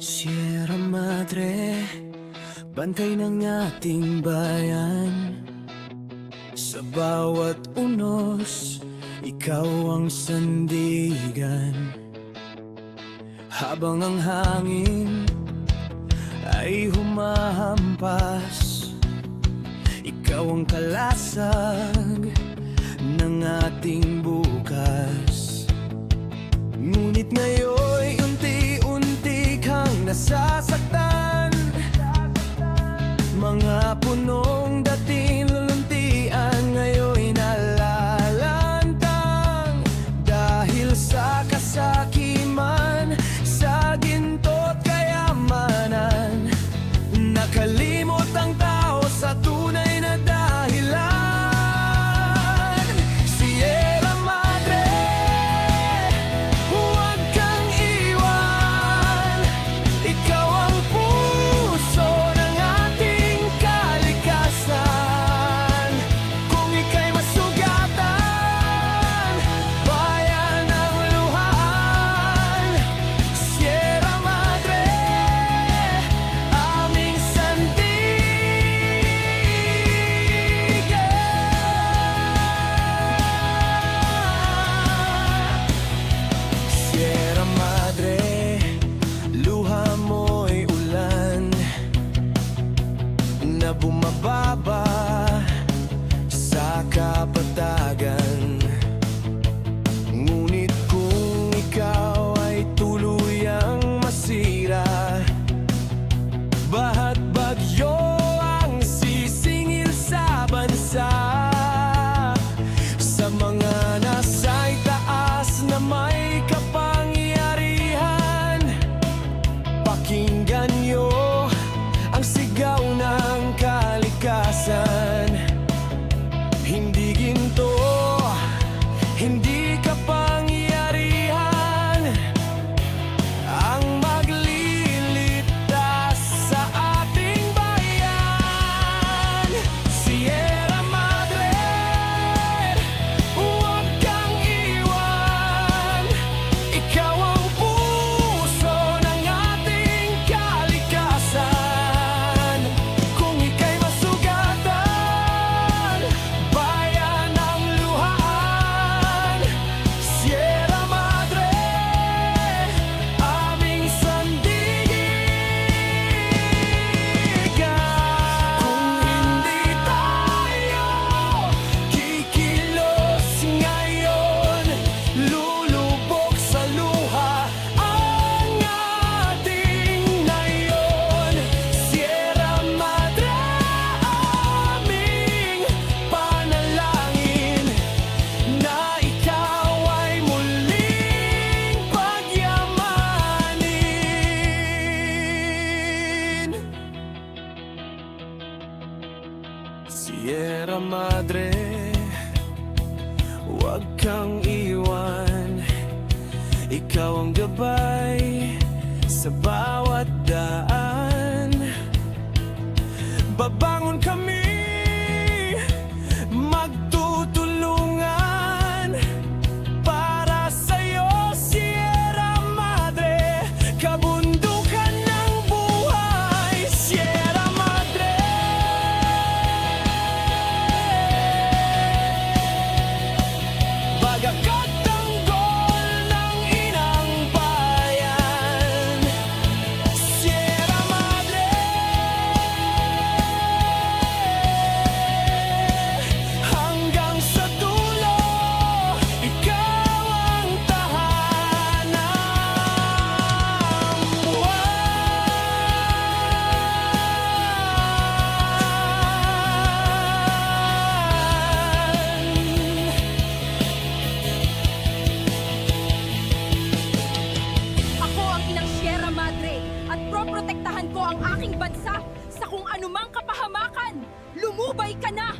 Sierra Madre, bantay ng ating bayan. Sa bawat unos, ikaw ang sandigan. Habang ang hangin ay humahampas Ikaw ang kalasag ng ating bukas. Ngunit ngayon nasasaktan Sierra Madre Huwag kang iwan. Ikaw ang gabay Sa bawat daan. kung anumang kapahamakan! Lumubay ka na!